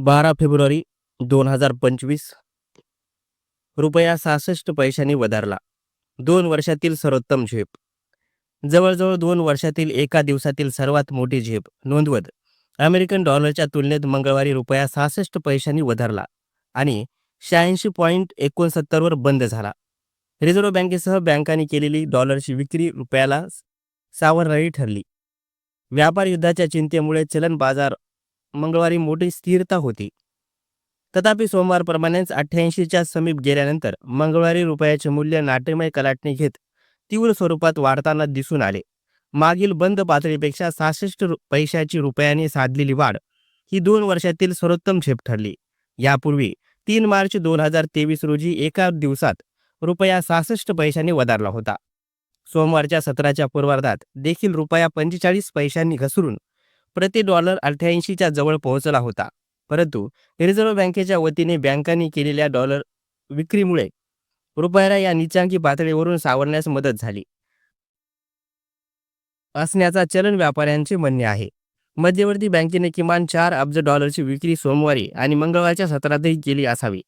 बारा फेब्रुवारी दोन हजार पंचवीस. रुपया सहासष्ट पैशांनी वधारला. दोन वर्षातील सर्वोत्तम झेप. जवळजवळ दोन वर्षातील एका दिवसातील सर्वात मोठी झेप. नोंदवत अमेरिकन डॉलरच्या तुलनेत मंगळवारी रुपया सहासष्ट पैशांनी वधारला आणि शहाऐंशी पॉईंट एकोणसत्तरवर बंद झाला. रिझर्व्ह बँकेसह बँकांनी केलेली डॉलरची विक्री रुपयाला सावरणारी ठरली. व्यापार युद्धाच्या चिंतेमुळे चलन बाजार मंगळवारी मोठी स्थिरता होती. तथापि सोमवारप्रमाणेच अठ्ठ्याऐंशीच्या समीप गेल्यानंतर मंगळवारी रुपयाचे मूल्य नाट्यमय कलाटणी घेत तीव्र स्वरूपात वाढताना दिसून आले. मागील बंद पातळीपेक्षा सहासष्ट पैशाची रुपयाने साधलेली वाढ ही दोन वर्षातील सर्वोत्तम झेप ठरली. यापूर्वी तीन मार्च दोन हजार तेवीस रोजी एका दिवसात रुपया सहासष्ट पैशांनी वधारला होता. सोमवारच्या सत्राच्या पूर्वार्धात देखील रुपया पंचेचाळीस पैशांनी घसरून प्रति डॉलर अठ्ठ्याऐंशीच्या जवळ पोहोचला होता. परंतु रिझर्व्ह बँकेच्या वतीने बँकांनी केलेल्या डॉलर विक्रीमुळे रुपयाला या निचांकी पातळीवरून सावरण्यास मदत झाली. असण्याचा चलन व्यापाऱ्यांचे म्हणणे आहे. मध्यवर्ती बँकेने किमान चार अब्ज डॉलरची विक्री सोमवारी आणि मंगळवारच्या सत्रातही केली असावी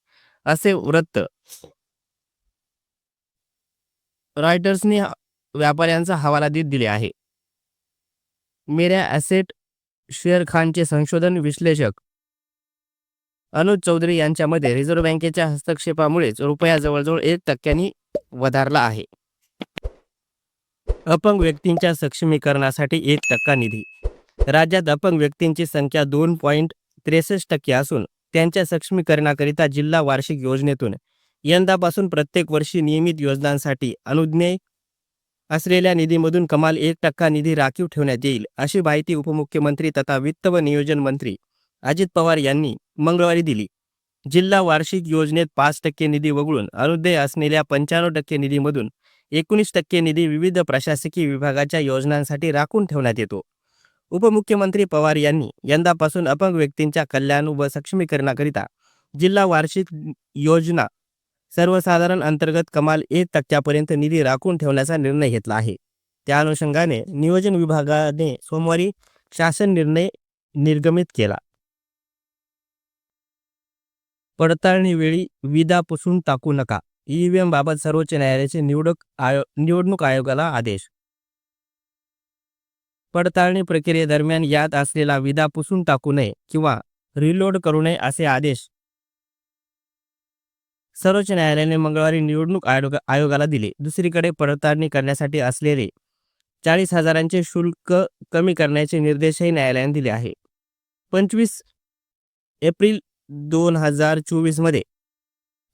असे वृत्त रॉयटर्सने व्यापाऱ्यांचा हवाला देत दिले आहे. मेऱ्या ॲसेट शेर खानचे संशोधन विश्लेषक अनुज चौधरी यांच्या मते रिझर्व्ह बँकेच्या हस्तक्षेपामुळेच रुपया जवळजवळ एक टक्क्यांनी वधारला आहे. अपंग व्यक्तींच्या सक्षमीकरणासाठी एक टक्का निधी. राज्यात अपंग व्यक्तींची संख्या दोन पॉईंट त्रेसष्ट टक्के असून त्यांच्या सक्षमीकरणाकरिता जिल्हा वार्षिक योजनेतून यंदापासून प्रत्येक वर्षी नियमित योजनांसाठी अनुज्ञेय असलेल्या निधीमधून कमाल एक टक्का निधी राखीव ठेवण्यात येईल अशी माहिती उपमुख्यमंत्री तथा वित्त व नियोजन मंत्री अजित पवार यांनी मंगळवारी दिली. जिल्हा वार्षिक योजनेत पाच टक्के निधी वगळून अनुदेय असलेल्या पंच्याण्णव टक्के निधीमधून एकोणीस टक्के निधी विविध प्रशासकीय विभागाच्या योजनांसाठी राखून ठेवण्यात येतो. उपमुख्यमंत्री पवार यांनी यंदापासून अपंग व्यक्तींच्या कल्याण व सक्षमीकरणाकरिता जिल्हा वार्षिक योजना सर्वसाधारण अंतर्गत कमाल एक टक्क्यापर्यंत निधी राखून ठेवण्याचा निर्णय घेतला आहे. त्या अनुषंगाने नियोजन विभागाने सोमवारी शासन निर्णय निर्गमित केला. पडताळणीवेळी विदा पुसून टाकू नका. ईव्हीएम बाबत सर्वोच्च न्यायालयाचे निवडक आयो निवडणूक आयोगाला आदेश. पडताळणी प्रक्रियेदरम्यान यात असलेला विदा पुसून टाकू नये किंवा रिलोड करू नये असे आदेश सर्वोच्च न्यायालयाने मंगळवारी निवडणूक आयोग आयोगाला दिले. दुसरीकडे पडताळणी करण्यासाठी असलेले चाळीस हजारांचे शुल्क कमी करण्याचे निर्देशही न्यायालयाने दिले आहे. पंचवीस एप्रिल दोन हजार चोवीसमध्ये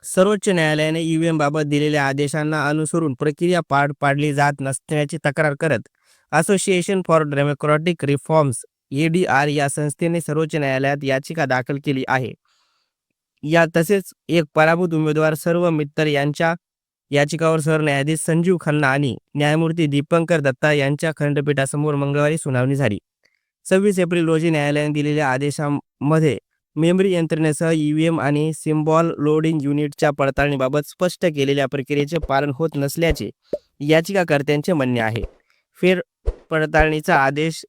सर्वोच्च न्यायालयाने ईव्हीएम बाबत दिलेल्या आदेशांना अनुसरून प्रक्रिया पार पाडली जात नसल्याची तक्रार करत Association for Democratic Reforms A D R या संस्थेने सर्वोच्च न्यायालयात याचिका दाखल केली आहे. या तसेच एक पराभूत उमेदवार सर्व मित्तर यांच्या याचिकावर सरन्यायाधीश संजीव खन्ना आणि न्यायमूर्ती दीपंकर दत्ता यांच्या खंडपीठासमोर मंगळवारी सुनावणी झाली. सव्वीस एप्रिल रोजी न्यायालयाने दिलेल्या आदेशामध्ये मेमरी यंत्रणेसह ईव्हीएम आणि सिम्बॉल लोडिंग युनिटच्या पडताळणीबाबत स्पष्ट केलेल्या प्रक्रियेचे पालन होत नसल्याचे याचिकाकर्त्यांचे म्हणणे आहे. फेर पडताळणीचा आदेश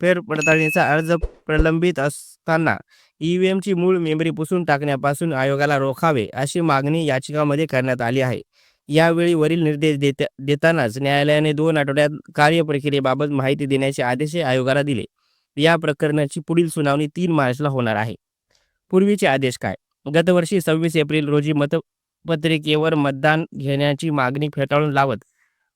फेर पडताळणीचा अर्ज प्रलंबित असताना ईव्हीएमची मूळ मेमरी पुसून टाकण्यापासून आयोगाला रोखावे अशी मागणी याचिकामध्ये करण्यात आली आहे. यावेळी वरील निर्देश देता देतानाच न्यायालयाने दोन आठवड्यात कार्यप्रक्रियेबाबत माहिती देण्याचे आदेशही आयोगाला दिले. या प्रकरणाची पुढील सुनावणी तीन मार्चला होणार आहे. पूर्वीचे आदेश काय? गतवर्षी सव्वीस एप्रिल रोजी मतपत्रिकेवर मतदान घेण्याची मागणी फेटाळून लावत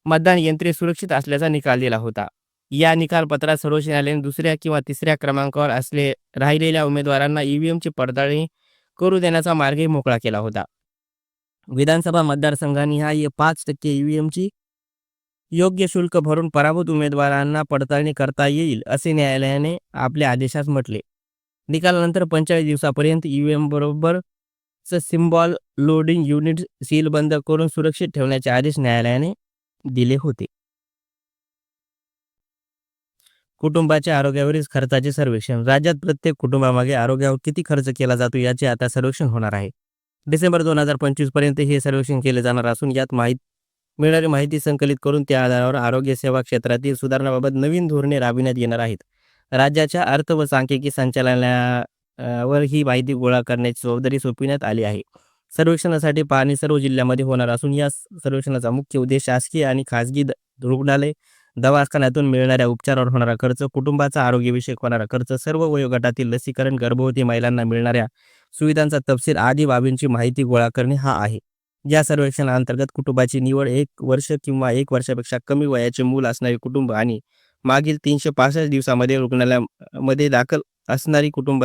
मतदान यंत्रे सुरक्षित असल्याचा निकाल दिला होता. या निकालपत्रात सर्वोच्च न्यायालयाने दुसऱ्या किंवा तिसऱ्या क्रमांकावर असले राहिलेल्या उमेदवारांना ईव्हीएमची पडताळणी करू देण्याचा मार्गही मोकळा केला होता. विधानसभा मतदारसंघांनी हा पाच टक्के ईव्हीएमची योग्य शुल्क भरून पराभूत उमेदवारांना पडताळणी करता येईल असे न्यायालयाने आपल्या आदेशात म्हटले. निकालानंतर पंचेचाळीस दिवसापर्यंत ईव्हीएम बरोबर सिम्बॉल लोडिंग युनिट सील बंद करून सुरक्षित ठेवण्याचे आदेश न्यायालयाने दिले होते. कुटुंबाच्या आरोग्यावरील खर्चाचे सर्वेक्षण. राज्यात प्रत्येक कुटुंबामागे आरोग्यावर किती खर्च केला जातो याचे आता सर्वेक्षण होणार आहे. डिसेंबर दोन हजार पंचवीसपर्यंत हे सर्वेक्षण केले जाणार असून यात माहिती मिळणारी माहिती संकलित करून त्या आधारावर आरोग्य सेवा क्षेत्रातील सुधारणाबाबत नवीन धोरणे राबविण्यात येणार आहेत. राज्याच्या अर्थ व सांख्यिकी संचालनावर वर ही माहिती गोळा करण्याची जबाबदारी सोपविण्यात आली आहे. सर्वेक्षणासाठी पाहणी सर्व जिल्ह्यामध्ये होणार असून या सर्वेक्षणाचा मुख्य उद्देश शासकीय आणि खाजगी रुग्णालय दवाखान्यातून मिळणाऱ्या उपचारावर होणारा खर्च कुटुंबाचा आरोग्यविषयक होणारा खर्च सर्व वयोगटातील लसीकरण गर्भवती महिलांना मिळणाऱ्या सुविधांचा तपशील आदी बाबींची माहिती गोळा करणे हा आहे. या सर्वेक्षणाअंतर्गत कुटुंबाची निवड एक वर्ष किंवा एक वर्षापेक्षा कमी वयाचे मूल असणारे कुटुंब आणि मागील तीनशे पासष्ट दिवसामध्ये रुग्णालयामध्ये दाखल असणारी कुटुंब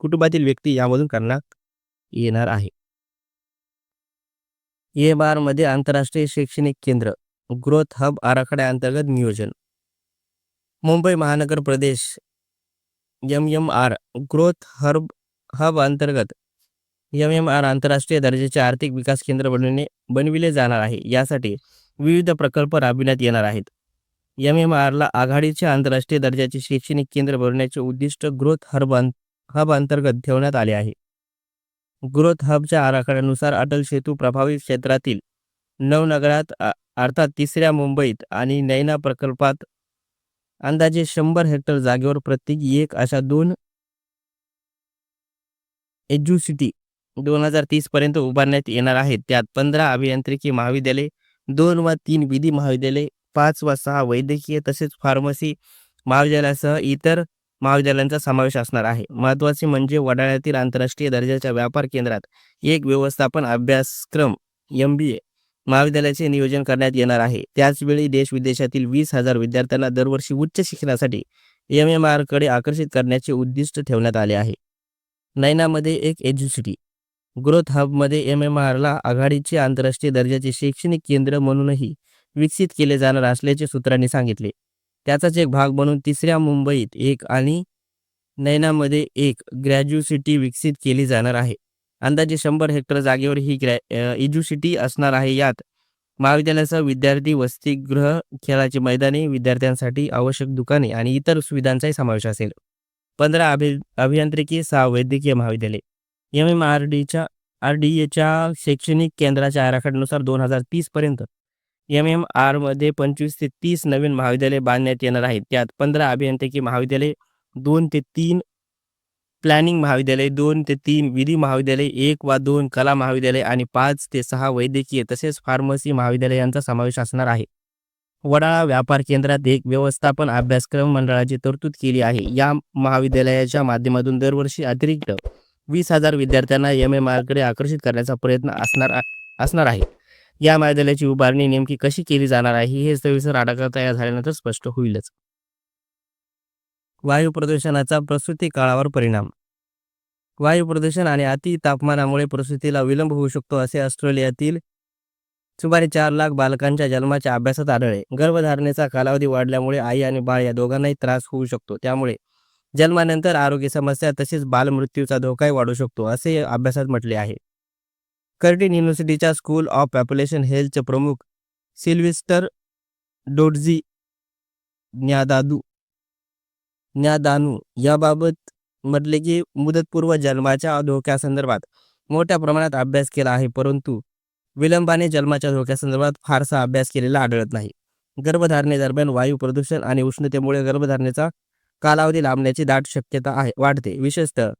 कुटुंबातील व्यक्ती यामधून करण्यात येणार आहे. ए बारमध्ये आंतरराष्ट्रीय शैक्षणिक केंद्र ग्रोथ हब आराखड्याअंतर्गत नियोजन. मुंबई महानगर प्रदेश M M R growth herb hub अंतर्गत एम एम आर आंतरराष्ट्रीय दर्जाचे आर्थिक विकास केंद्र बनविणे बनविले जाणार आहे. यासाठी विविध प्रकल्प राबविण्यात येणार आहेत. एम एम आरला आघाडीचे आंतरराष्ट्रीय दर्जाचे शैक्षणिक केंद्र बनवण्याचे उद्दिष्ट ग्रोथ हर्ब अं- हब अंतर्गत ठेवण्यात आले आहे. ग्रोथ हबच्या आराखड्यानुसार अटल सेतू प्रभावित क्षेत्रातील नवनगरात अर्थात तिसऱ्या मुंबईत आणि नैना प्रकल्पात अंदाजे शंभर हेक्टर जागेवर प्रत्येकी एक अशा दोन एज्युसिटी दोन हजार तीस पर्यंत उभारण्यात येणार आहेत. त्यात पंधरा अभियांत्रिकी महाविद्यालय दोन वा तीन विधी महाविद्यालय पाच वा सहा वैद्यकीय तसेच फार्मसी महाविद्यालयासह इतर महाविद्यालयांचा समावेश असणार आहे. महत्त्वाचे म्हणजे वडाळ्यातील आंतरराष्ट्रीय दर्जाच्या व्यापार केंद्रात एक व्यवस्थापन अभ्यासक्रम एम बी ए महाविद्यालयाचे नियोजन करण्यात येणार आहे. त्याचवेळी देश विदेशातील वीस हजार विद्यार्थ्यांना दरवर्षी उच्च शिक्षणासाठी एम एम आरकडे आकर्षित करण्याचे उद्दिष्ट ठेवण्यात आले आहे. नैनामध्ये एक एज्युसिटी. ग्रोथ हबमध्ये एम एम आरला आघाडीचे आंतरराष्ट्रीय दर्जाचे शैक्षणिक केंद्र म्हणूनही विकसित केले जाणार असल्याचे सूत्रांनी सांगितले. त्याचाच एक भाग म्हणून तिसऱ्या मुंबईत एक आणि नैनामध्ये एक ग्रॅज्युसिटी विकसित केली जाणार आहे. अंदाजे शंभर हेक्टर जागेवर ही ग्रॅ इज्युसिटी असणार आहे यात. महाविद्यालयासह विद्यार्थी वसतिगृह खेळाची मैदाने विद्यार्थ्यांसाठी आवश्यक दुकाने आणि इतर सुविधांचाही समावेश असेल. पंधरा अभि अभियांत्रिकी सहा वैद्यकीय महाविद्यालय. एम एम आर डीच्या आर डी एच्या शैक्षणिक केंद्राच्या आराखड्यानुसार दोन हजार तीसपर्यंत एम एम आरमध्ये पंचवीस ते तीस नवीन महाविद्यालय बांधण्यात येणार आहेत. त्यात पंधरा अभियांत्रिकी महाविद्यालय दोन ते तीन प्लॅनिंग महाविद्यालय दोन ते तीन विधी महाविद्यालय एक वा दोन कला महाविद्यालय आणि पाच ते सहा वैद्यकीय तसेच फार्मसी महाविद्यालय यांचा समावेश असणार आहे. वडाळा व्यापार केंद्रात एक व्यवस्थापन अभ्यासक्रम मंडळाची तरतूद केली आहे. या महाविद्यालयाच्या माध्यमातून दरवर्षी अतिरिक्त वीस हजार विद्यार्थ्यांना एम एम आरकडे आकर्षित करण्याचा प्रयत्न असणार असणार आहे. या महाविद्यालयाची उभारणी नेमकी कशी केली जाणार आहे हे सविस्तर आढावा तयार झाल्यानंतर स्पष्ट होईलच. वायू प्रदूषणाचा प्रसूती काळावर परिणाम. वायू प्रदूषण आणि अति तापमानामुळे प्रसूतीला विलंब होऊ शकतो असे ऑस्ट्रेलियातील सुमारे चार लाख बालकांच्या जन्माच्या अभ्यासात आढळले. गर्भधारणेचा कालावधी वाढल्यामुळे आई आणि बाळ या दोघांनाही त्रास होऊ शकतो. त्यामुळे जन्मानंतर आरोग्य समस्या तसेच बालमृत्यूचा धोकाही वाढू शकतो असे अभ्यासात म्हटले आहे. कर्टिन युनिव्हर्सिटीच्या स्कूल ऑफ पॉप्युलेशन हेल्थचे प्रमुख सिल्विस्टर डोडझी न्यादादू न्यादानू याबाबत म्हटले की मुदतपूर्व जन्माच्या धोक्यासंदर्भात मोठ्या प्रमाणात अभ्यास केला आहे परंतु विलंबाने जन्माच्या धोक्यासंदर्भात फारसा अभ्यास केलेला आढळत नाही. गर्भधारणेदरम्यान वायू प्रदूषण आणि उष्णतेमुळे गर्भधारणेचा कालावधी लांबण्याची दाट शक्यता आहे वाढते. विशेषतः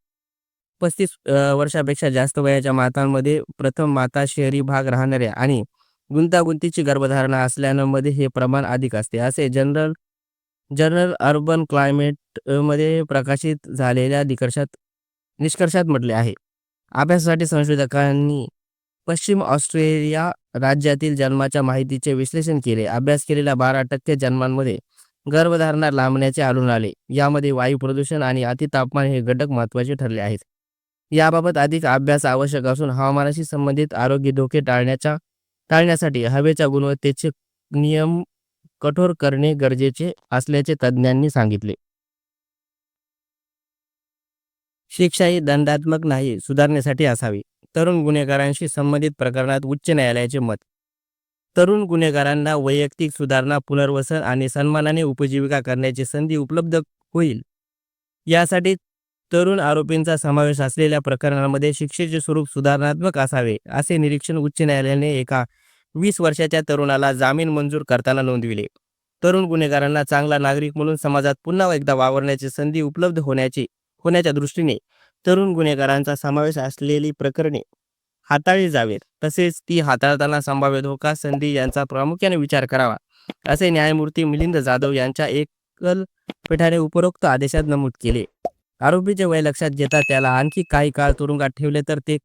पस्तीस वर्षापेक्षा जास्त वयाच्या मातांमध्ये प्रथम माता शहरी भाग राहणाऱ्या आणि गुंतागुंतीची गर्भधारणा असल्यामध्ये हे प्रमाण अधिक असते. असे जनरल जनरल अर्बन क्लायमेट मध्ये प्रकाशित झालेल्या निकर्षात निष्कर्षात म्हटले आहे. अभ्यासासाठी संशोधकांनी पश्चिम ऑस्ट्रेलिया राज्यातील जन्माच्या माहितीचे विश्लेषण केले. अभ्यास केलेल्या बारा टक्के जन्मांमध्ये गर्भधारणा लांबण्याचे आढळून आले. यामध्ये वायू प्रदूषण आणि अतितापमान हे घटक महत्त्वाचे ठरले आहेत. याबाबत अधिक अभ्यास आवश्यक असून हवामानाशी संबंधित आरोग्य धोके टाळण्याच्या टाळण्यासाठी हवेच्या गुणवत्तेचे नियम कठोर करणे गरजेचे असल्याचे तज्ज्ञांनी सांगितले. शिक्षा ही दंडात्मक नाही सुधारण्यासाठी असावी. तरुण गुन्हेगारांशी संबंधित प्रकरणात उच्च न्यायालयाचे मत. तरुण गुन्हेगारांना वैयक्तिक सुधारणा पुनर्वसन आणि सन्मानाने उपजीविका करण्याची संधी उपलब्ध होईल. यासाठी तरुण आरोपींचा समावेश असलेल्या प्रकरणांमध्ये शिक्षेचे स्वरूप सुधारणात्मक असावे असे निरीक्षण उच्च न्यायालयाने एका वीस वर्षाच्या तरुणाला जामीन मंजूर करताना नोंदविले. तरुण गुन्हेगारांना चांगला नागरिक म्हणून समाजात पुन्हा एकदा वावरण्याची संधी उपलब्ध होण्याची होण्याच्या दृष्टीने तरुण गुन्हेगारांचा समावेश असलेली प्रकरणे हाताळली जावेत. तसेच ती हाताळताना संभाव्य धोका संधी यांचा प्रामुख्याने विचार करावा असे न्यायमूर्ती मिलिंद जाधव यांच्या एकल पीठाने उपरोक्त आदेशात नमूद केले. आरोपीचे वय लक्षात घेता त्याला आणखी काही काळ तुरुंगात ठेवले तर ते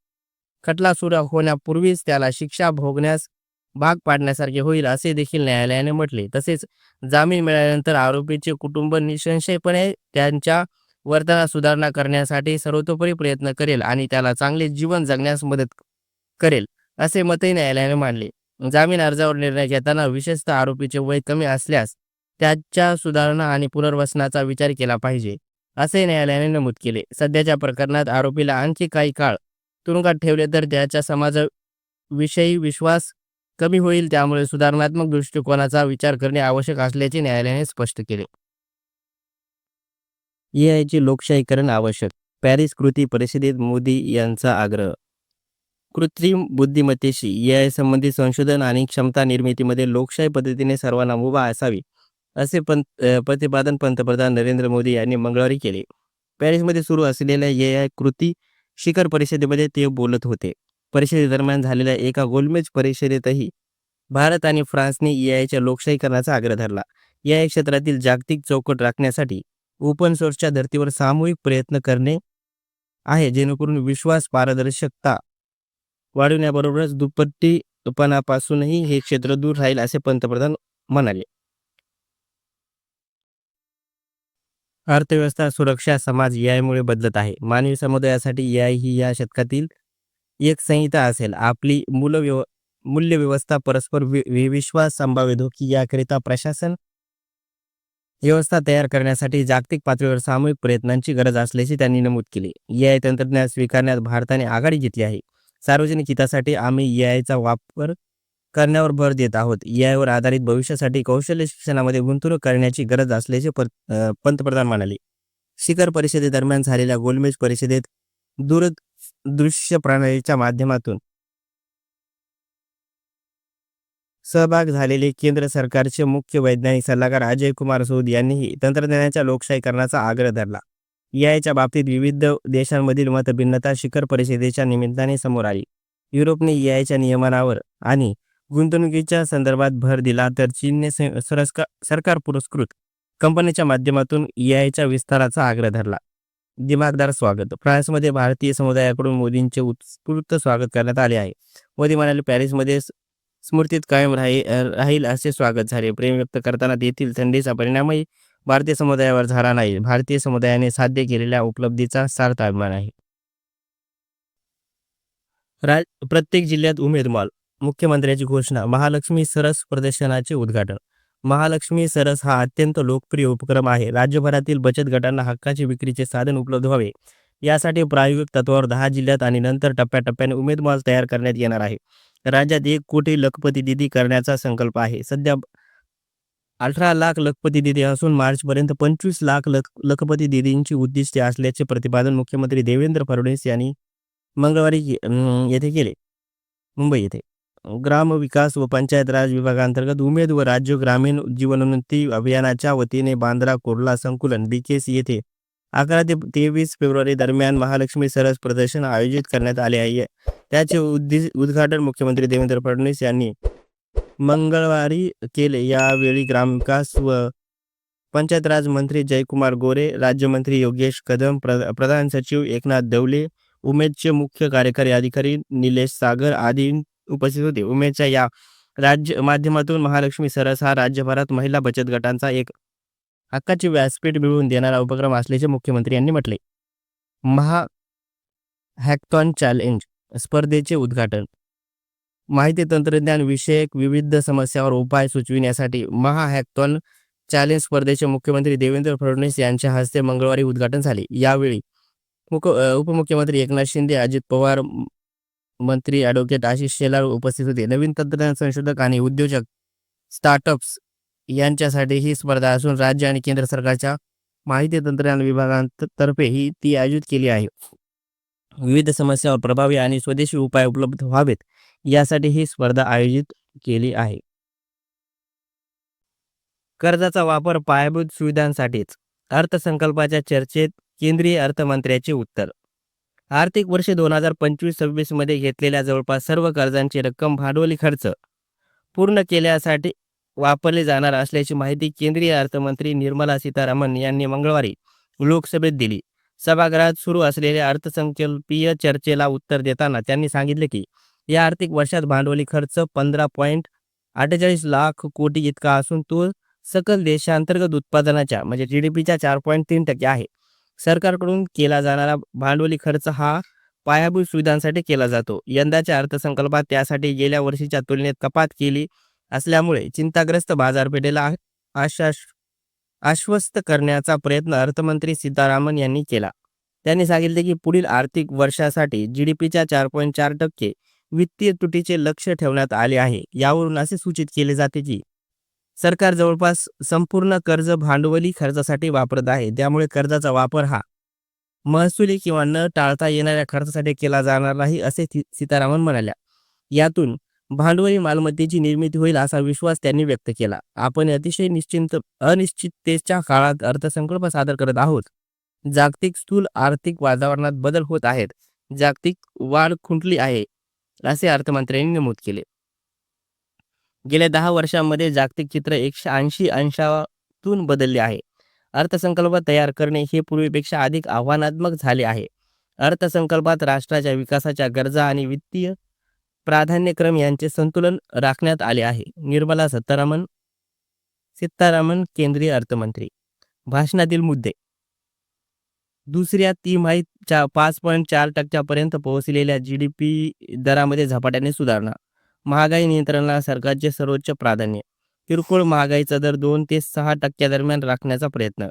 खटला सुरू होण्यापूर्वीच त्याला शिक्षा भोगण्यास भाग पाडण्यासारखे होईल असे देखील न्यायालयाने म्हटले. तसेच जामीन मिळाल्यानंतर आरोपीचे कुटुंब निसंशयपणे त्यांच्या वर्तनात सुधारणा करण्यासाठी सर्वतोपरी प्रयत्न करेल आणि त्याला चांगले जीवन जगण्यास मदत करेल असे मतही न्यायालयाने मांडले जामीन अर्जावर निर्णय घेताना विशेषतः आरोपीचे वय कमी असल्यास त्याच्या सुधारणा आणि पुनर्वसनाचा विचार केला पाहिजे असे न्यायालयाने नमूद केले. सध्याच्या प्रकरणात आरोपीला आणखी काही काळ तुरुंगात ठेवले तर त्याच्या समाजाविषयी विश्वास कमी होईल त्यामुळे सुधारणात्मक दृष्टिकोनाचा विचार करणे आवश्यक असल्याचे न्यायालयाने स्पष्ट केले. एआयचे लोकशाहीकरण आवश्यक. पॅरिस कृती परिषदेत मोदी यांचा आग्रह. कृत्रिम बुद्धिमत्तेशी एआय संबंधित संशोधन आणि क्षमता निर्मितीमध्ये लोकशाही पद्धतीने सर्वांना मुभा असावी असे पंत प्रतिपादन पंतप्रधान नरेंद्र मोदी यांनी मंगळवारी केले. पॅरिसमध्ये सुरू असलेल्या एआय कृती शिखर परिषदेमध्ये ते बोलत होते. परिषदेदरम्यान झालेल्या एका गोलमेज परिषदेतही भारत आणि फ्रान्सने एआयच्या लोकशाहीकरणाचा आग्रह धरला. एआय क्षेत्रातील जागतिक चौकट राखण्यासाठी ओपन सोर्सच्या धर्तीवर सामूहिक प्रयत्न करणे आहे जेणेकरून विश्वास पारदर्शकता वाढवण्याबरोबरच दुप्पटीपणापासूनही हे क्षेत्र दूर राहील असे पंतप्रधान म्हणाले. अर्थव्यवस्था सुरक्षा समाज यामुळे बदलत आहे. मानवी समुदायासाठी याय ही या शतकातील एक संहिता असेल. आपली मूलव्यव मूल्य व्यवस्था परस्पर वि वि- विश्वास संभाव्य धोकी हो, याकरिता प्रशासन व्यवस्था तयार करण्यासाठी जागतिक पातळीवर सामूहिक प्रयत्नांची गरज असल्याचे त्यांनी नमूद केले. ए आय तंत्रज्ञान स्वीकारण्यात भारताने आघाडी घेतली आहे. सार्वजनिक हितासाठी आम्ही एआयचा वापर करण्यावर भर देत आहोत. एआयवर आधारित भविष्यासाठी कौशल्य शिक्षणामध्ये गुंतवणूक करण्याची गरज असल्याचे पंतप्रधान म्हणाले. शिखर परिषदेदरम्यान झालेल्या गोलमेज परिषदेत दूरदृश्य प्रणालीच्या माध्यमातून सहभाग झालेले केंद्र सरकारचे मुख्य वैज्ञानिक सल्लागार अजय कुमार सूद यांनीही तंत्रज्ञानाच्या लोकशाहीकरणाचा आग्रह धरला. याच्या बाबतीत विविध देशांमधील मतभिन्नता शिखर परिषदेच्या निमित्ताने समोर आली. युरोपने याच्या नियमनावर आणि गुंतवणुकीच्या संदर्भात भर दिला तर चीनने सरकार पुरस्कृत कंपनीच्या माध्यमातून याच्या विस्ताराचा आग्रह धरला. दिमागदार स्वागत. फ्रान्समध्ये भारतीय समुदायाकडून मोदींचे उत्स्फूर्त स्वागत करण्यात आले आहे. मोदी म्हणाले पॅरिसमध्ये स्मृतीत कायम राही राहील असे स्वागत झाले. प्रेम व्यक्त करताना तेथील थंडीचा परिणामही भारतीय समुदायावर झाला नाही. भारतीय समुदायाने साध्य केलेल्या उपलब्धीचा सार्थ अभिमान आहे. राज प्रत्येक जिल्ह्यात उमेद मॉल मुख्यमंत्र्याची घोषणा महालक्ष्मी सरस प्रदर्शनाचे उद्घाटन. महालक्ष्मी सरस हा अत्यंत लोकप्रिय उपक्रम आहे. राज्यभरातील बचत गटांना हक्काचे विक्रीचे साधन उपलब्ध व्हावे. यासाठी प्रायोगिक तत्वावर दहा जिल्ह्यात आणि नंतर टप्प्याटप्प्याने उमेद तयार करण्यात येणार आहे. राज्यात एक कोटी लखपती दिदी करण्याचा संकल्प आहे. सध्या अठरा लाख लखपती दिदी असून मार्चपर्यंत पंचवीस लाख लख लखपती दिदींची उद्दिष्टे असल्याचे प्रतिपादन मुख्यमंत्री देवेंद्र फडणवीस यांनी मंगळवारी अं, येथे केले. मुंबई येथे. ग्रामविकास व पंचायत राज विभागांतर्गत उमेद व राज्य ग्रामीण जीवनोन्नती अभियानाच्या वतीने बांद्रा कुर्ला संकुलन बीकेसी येथे अकरा ते तेवीस फेब्रुवारी दरम्यान महालक्ष्मी सरस प्रदर्शन आयोजित करण्यात आले आहे. त्याचे उद्दिष उद्घाटन मुख्यमंत्री देवेंद्र फडणवीस यांनी मंगळवारी केले. यावेळी ग्रामविकास व पंचायत राज मंत्री जयकुमार गोरे राज्यमंत्री योगेश कदम प्र प्रधान सचिव एकनाथ दवले उमेदचे मुख्य कार्यकारी अधिकारी निलेश सागर आदी उपस्थित होते. उमेदच्या या राज्य माध्यमातून महालक्ष्मी सरस हा राज्यभरात महिला बचत गटांचा एक हक्काचे व्यासपीठ मिळवून देणारा उपक्रम असल्याचे मुख्यमंत्री यांनी म्हटले. महा हॅकथॉन चॅलेंज स्पर्धेचे उद्घाटन. माहिती तंत्रज्ञान विषयक विविध समस्यावर उपाय सुचविण्यासाठी महा हॅकथॉन चॅलेंज स्पर्धेचे मुख्यमंत्री देवेंद्र फडणवीस यांच्या हस्ते मंगळवारी उद्घाटन झाले. यावेळी मुख उपमुख्यमंत्री एकनाथ शिंदे अजित पवार मंत्री ॲडव्होकेट आशिष शेलार उपस्थित होते. नवीन तंत्रज्ञान संशोधक आणि उद्योजक स्टार्टअप्स यांच्यासाठी ही स्पर्धा असून राज्य आणि केंद्र सरकारच्या माहिती तंत्रज्ञान विभागांतर्फे ही ती आयोजित केली आहे. विविध समस्यावर प्रभावी आणि स्वदेशी उपाय उपलब्ध व्हावेत यासाठी ही स्पर्धा आयोजित केली आहे. कर्जाचा वापर पायाभूत सुविधांसाठीच अर्थसंकल्पाच्या चर्चेत केंद्रीय अर्थमंत्र्याचे उत्तर. आर्थिक वर्ष दोन हजार पंचवीस सव्वीसमध्ये घेतलेल्या जवळपास सर्व कर्जांची रक्कम भांडवली खर्च पूर्ण केल्यासाठी वापरले जाणार असल्याची माहिती केंद्रीय अर्थमंत्री निर्मला सीतारामन यांनी मंगळवारी लोकसभेत दिली. सभागृहात सुरू असलेल्या अर्थसंकल्पीय चर्चेला उत्तर देताना त्यांनी सांगितले की या आर्थिक वर्षात भांडवली खर्च पंधरा पॉईंट अठ्ठेचाळीस लाख कोटी इतका असून तो सकल देशांतर्गत उत्पादनाच्या म्हणजे जी डी पीच्या चार पॉईंट तीन टक्के आहे. सरकारकडून केला जाणारा भांडवली खर्च हा पायाभूत सुविधांसाठी केला जातो. यंदाच्या अर्थसंकल्पात त्यासाठी गेल्या वर्षीच्या तुलनेत कपात केली असल्यामुळे चिंताग्रस्त बाजारपेठेला आश्वास आश्वस्त करण्याचा प्रयत्न अर्थमंत्री सीतारामन यांनी केला. त्यांनी सांगितले की पुढील आर्थिक वर्षासाठी जी डी पीच्या चार पॉईंट चार टक्के वित्तीय तुटीचे लक्ष ठेवण्यात आले आहे. यावरून असे सूचित केले जाते की सरकार जवळपास संपूर्ण कर्ज भांडवली खर्चासाठी वापरत आहे. त्यामुळे कर्जाचा वापर हा महसुली किंवा न टाळता येणाऱ्या खर्चासाठी केला जाणार नाही असे सीतारामन म्हणाल्या. यातून भांडवली मालमत्तेची निर्मिती होईल असा विश्वास त्यांनी व्यक्त केला. आपण अतिशय निश्चिंत अनिश्चिततेच्या काळात अर्थसंकल्प सादर करत आहोत. जागतिक स्थूल आर्थिक वातावरणात बदल होत आहेत. जागतिक वाढ खुंटली आहे असे अर्थमंत्र्यांनी नमूद केले. गेल्या दहा वर्षांमध्ये जागतिक चित्र एकशे ऐंशी अंशातून बदलले आहे. अर्थसंकल्प तयार करणे हे पूर्वीपेक्षा अधिक आव्हानात्मक झाले आहे. अर्थसंकल्पात राष्ट्राच्या विकासाच्या गरजा आणि वित्तीय प्राधान्यक्रम यांचे संतुलन राखण्यात आले आहे. निर्मला सत्तारामन सीतारामन केंद्रीय अर्थमंत्री. भाषणातील मुद्दे. दुसऱ्या तिमाहीच्या पाच पॉईंट चार टक्क्यापर्यंत पोहोचलेल्या जी डी पी दरामध्ये झपाट्याने सुधारणा. महागाई नियंत्रणाला सरकारचे सर्वोच्च प्राधान्य. किरकोळ महागाईचा दर दोन ते सहा टक्क्या दरम्यान राखण्याचा प्रयत्न.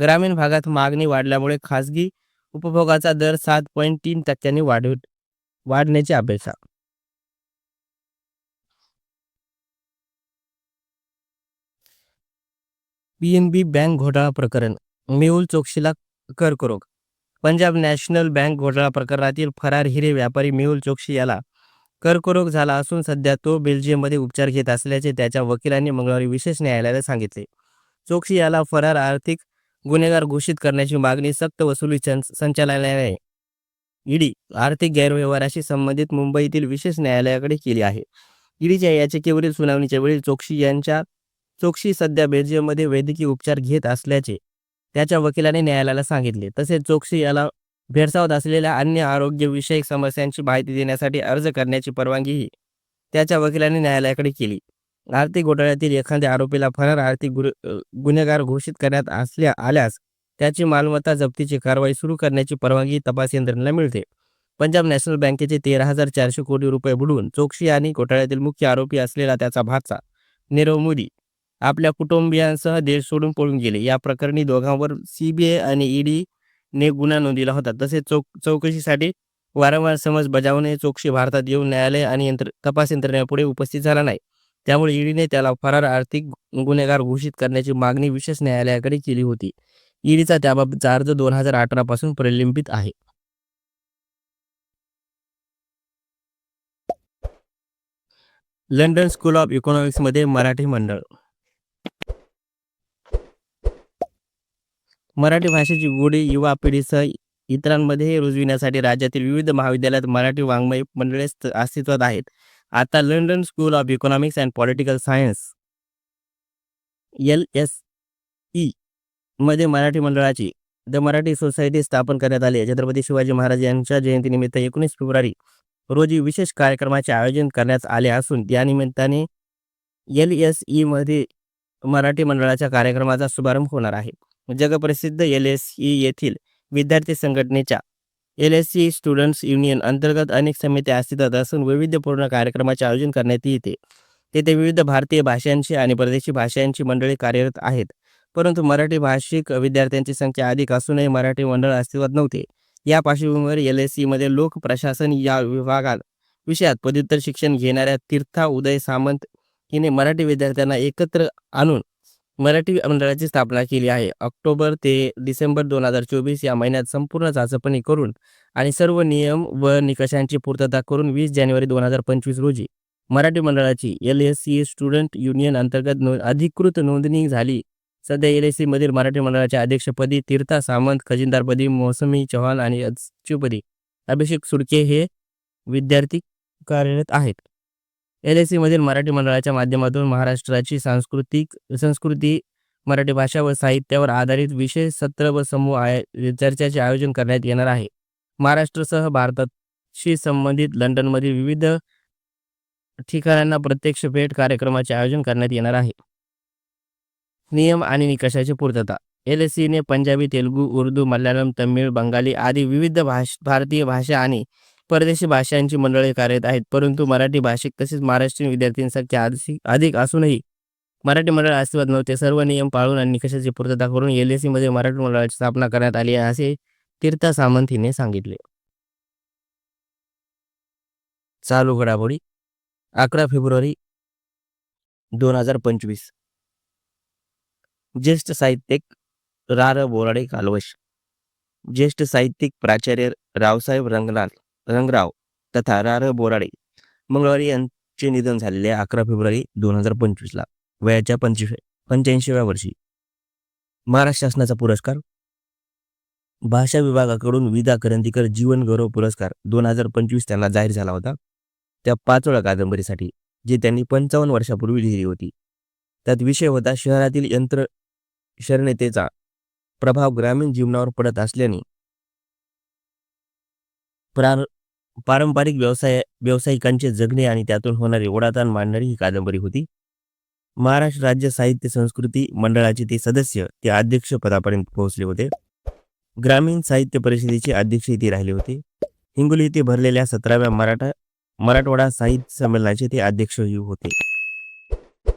ग्रामीण भागात मागणी वाढल्यामुळे खासगी उपभोगाचा दर सात पॉईंट तीन टक्क्यांनी वाढ वाढण्याची अपेक्षा. पीएनबी बँक घोटाळा प्रकरण मेहुल चोक्सीला कर्करोग. पंजाब नॅशनल बँक घोटाळा प्रकरणातील फरार हिरे व्यापारी मेहुल चोक्सी याला कर्करोग झाला असून सध्या तो बेल्जियममध्ये उपचार घेत असल्याचे त्याच्या वकिलांनी मंगळवारी विशेष न्यायालयाला सांगितले. चोक्सी याला फरार आर्थिक गुन्हेगार घोषित करण्याची मागणी सक्त वसुली सं- संचालनालयाने ईडी आर्थिक गैरव्यवहाराशी संबंधित मुंबईतील विशेष न्यायालयाकडे केली आहे. ईडीच्या याचिकेवरील सुनावणीच्या वेळी चोक्सी यांच्या चोक्सी सध्या बेल्जियममध्ये वैद्यकीय उपचार घेत असल्याचे त्याच्या वकिलाने न्यायालयाला सांगितले. तसेच चोक्सी याला भेडसावत असलेल्या अन्य आरोग्यविषयक समस्यांची माहिती देण्यासाठी अर्ज करण्याची परवानगीही त्याच्या वकिलाने न्यायालयाकडे केली. आर्थिक घोटाळ्यातील एखाद्या आरोपीला फरार आर्थिक गुर- गुन्हेगार घोषित करण्यात असल्या आल्यास त्याची मालमत्ता जप्तीची कारवाई सुरू करण्याची परवानगी तपास यंत्रणेला मिळते. पंजाब नॅशनल बँकेचे तेरा हजार चारशे कोटी रुपये बुडवून चोक्शी आणि घोटाळ्यातील मुख्य आरोपी असलेला त्याचा भाचा नीरव मोदी आपल्या कुटुंबियांसह देश सोडून पळून गेले. या प्रकरणी दोघांवर सीबीआय आणि ईडी ने गुन्हा नोंदविला होता. तसेच चौक चौकशीसाठी वारंवार समज बजावणे चोक्सी भारतात येऊन न्यायालय आणि यंत्र तपास यंत्रणेपुढे उपस्थित झाला नाही. त्यामुळे ईडीने त्याला फरार आर्थिक गुन्हेगार घोषित करण्याची मागणी विशेष न्यायालयाकडे केली होती. ईडीचा त्याबाबतचा अर्ज दोन हजार अठरा पासून प्रलंबित आहे. लंडन स्कूल ऑफ इकॉनॉमिक्समध्ये मराठी मंडळ मराठी भाषेची गोडी युवा पिढीसह इतरांमध्ये रुजविण्यासाठी राज्यातील विविध महाविद्यालयात मराठी वाङ्मय मंडळे अस्तित्वात आहेत. आता London School of Economics and Political Science L S E मध्ये मराठी मंडळाची द मराठी सोसायटी स्थापन करण्यात आली. छत्रपती शिवाजी महाराज यांच्या जयंतीनिमित्त एकोणीस फेब्रुवारी रोजी विशेष कार्यक्रमाचे आयोजन करण्यात आले असून या निमित्ताने एल एस ई मध्ये मराठी मंडळाच्या कार्यक्रमाचा शुभारंभ होणार आहे. जगप्रसिद्ध एल एस ई येथील विद्यार्थी संघटनेच्या L S C Students Union अंतर्गत अनेक समित्या अस्तित्वात असून वैविध्यपूर्ण कार्यक्रमाचे आयोजन करण्यात येते. तेथे विविध भारतीय भाषांची आणि परदेशी भाषांची मंडळी कार्यरत आहेत. परंतु मराठी भाषिक विद्यार्थ्यांची संख्या अधिक असूनही मराठी मंडळ अस्तित्वात नव्हते. या पार्श्वभूमीवर एल एसमध्ये लोक प्रशासन या विभागात विषयात पदव्युत्तर शिक्षण घेणाऱ्या तीर्था उदय सामंत हिने मराठी विद्यार्थ्यांना एकत्र आणून मराठी मंडळाची स्थापना केली आहे. ऑक्टोबर ते डिसेंबर दोन हजार चोवीस या महिन्यात संपूर्ण चाचपणी करून आणि सर्व नियम व निकषांची पूर्तता करून वीस जानेवारी दोन हजार पंचवीस रोजी मराठी मंडळाची L S C Student Union अंतर्गत नो अधिकृत नोंदणी झाली. सध्या एल एस मधील मराठी मंडळाच्या अध्यक्षपदी तीर्था सामंत खजिनदारपदी मोसमी चव्हाण आणि अच्युपदी अभिषेक सुडके हे विद्यार्थी कार्यरत आहेत. एल एस मधील मराठी मंडळाच्या माध्यमातून महाराष्ट्राची सांस्कृतिक संस्कृती मराठी भाषा व साहित्यावर आधारित विशेष सत्र व समूह आय चर्चाचे आयोजन करण्यात येणार आहे. महाराष्ट्रसह भारताशी संबंधित लंडनमधील विविध ठिकाणांना प्रत्यक्ष भेट कार्यक्रमाचे आयोजन करण्यात येणार आहे. नियम आणि निकषाची पूर्तता. एल एस सीने पंजाबी तेलुगू उर्दू मल्याळम तमिळ बंगाली आदी विविध भाष भारतीय भाषा आणि परदेशी भाषांची मंडळे कार्यरत आहेत. परंतु मराठी भाषिक तसेच महाराष्ट्रीयन विद्यार्थ्यांसारख्या अधिक अधिक असूनही मराठी मंडळ अस्तित्वात नव्हते. सर्व नियम पाळून आणि निकषाची पूर्तता करून एल एसमध्ये मराठी मंडळाची स्थापना करण्यात आली आहे असे तीर्था सामंत हिने सांगितले. चालू घडामोडी अकरा फेब्रुवारी दोन हजार पंचवीस. ज्येष्ठ साहित्यिक रा बोराडे कालवश. ज्येष्ठ साहित्यिक प्राचार्य रावसाहेब रंगलाल. रंगराव तथा रा र बोराडे. मंगळवारी यांचे निधन झालेले अकरा फेब्रुवारी दोन हजार पंचवीसला. वयाच्या पंचवीस पंच्याऐंशीव्या वर्षी. महाराष्ट्र शासनाचा पुरस्कार. भाषा विभागाकडून विदा करंदीकर जीवन गौरव पुरस्कार दोन हजार पंचवीस त्यांना जाहीर झाला होता. त्या पाचोळा कादंबरीसाठी जी त्यांनी पंचावन्न वर्षापूर्वी लिहिली होती. त्यात विषय होता शहरातील यंत्र शरणतेचा प्रभाव ग्रामीण जीवनावर पडत असल्याने. प्रार पारंपरिक व्यवसाय व्यावसायिकांचे जगणे आणि त्यातून होणारे ओढाताण मांडणारी ही कादंबरी होती. महाराष्ट्र राज्य साहित्य संस्कृती मंडळाचे ते सदस्य ते अध्यक्ष पदापर्यंत पोहोचले होते. ग्रामीण साहित्य परिषदेचे अध्यक्ष ते राहिले होते. हिंगोली येथे भरलेल्या सतराव्या मराठा मराठवाडा साहित्य संमेलनाचे ते अध्यक्षही होते.